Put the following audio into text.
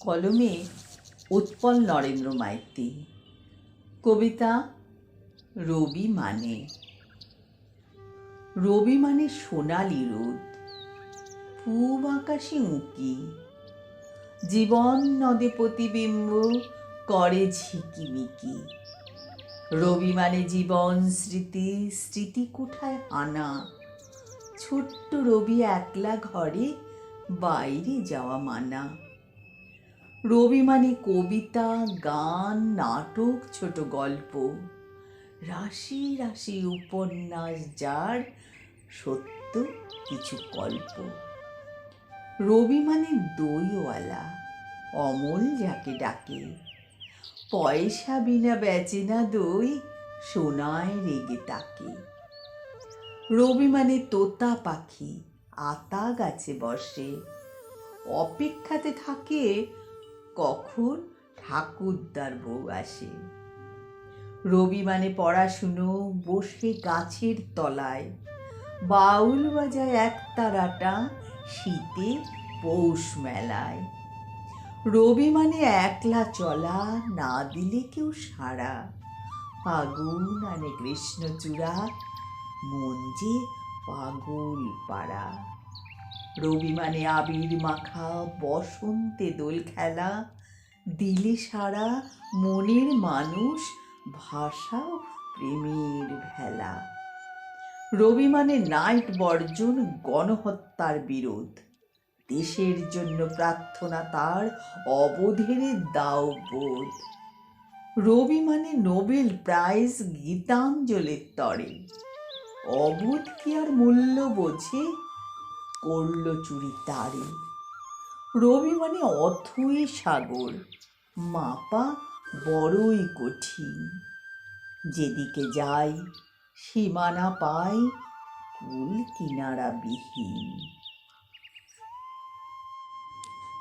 কলমে উৎপল নরেন্দ্র মাইতি। কবিতা রবি মানে। রবি মানে সোনালি রোদ, পূব আকাশে উঁকি। জীবন নদে প্রতিবিম্ব করে ঝিকিমিকি। রবি মানে জীবন স্মৃতি স্মৃতি কোঠায় আনা। ছোট্ট রবি একলা ঘরে বাইরে যাওয়া মানা। রবি মানে কবিতা, গান, নাটক, ছোট গল্প। রাশি রাশি উপন্যাস যার সত্য কিছু গল্প রবি মানে দইওয়ালা, অমল যাকে ডাকে। পয়সা বিনা বেচে না দই, সোনায় রেগে তাকে। রবি মানে তোতা পাখি, আতা গাছে বসে। অপেক্ষাতে থাকে কখন ঠাকুরদার বউ আসে? রবি মানে পড়াশুনো, বসে গাছের তলায়। বাউল বাজায় এক তারাটা, শীতে পৌষ মেলায়। রবি মানে একলা চলা, না দিলে কেউ সারা ফাগুন আনে কৃষ্ণচূড়া, মন যে পাগল পাড়া। রবি মানে আবির, মাখা, বসন্তে দোল খেলা, দিলে সারা, মনের মানুষ ভাষাও প্রেমের ভেলা। রবি মানে নাইট বর্জন, গণহত্যার বিরোধ। দেশের জন্য প্রার্থনা তার, অবধের দাও বোধ। রবি মানে নোবেল প্রাইজ, গীতাঞ্জলির তরে। অবোধ কি আর মূল্য বোঝে? করল চুরি তারে। রবি মানে অথই সাগর, মাপা বড়ই কঠিন। যেদিকে যাই, সীমানা পাই কুল কিনারা বিহীন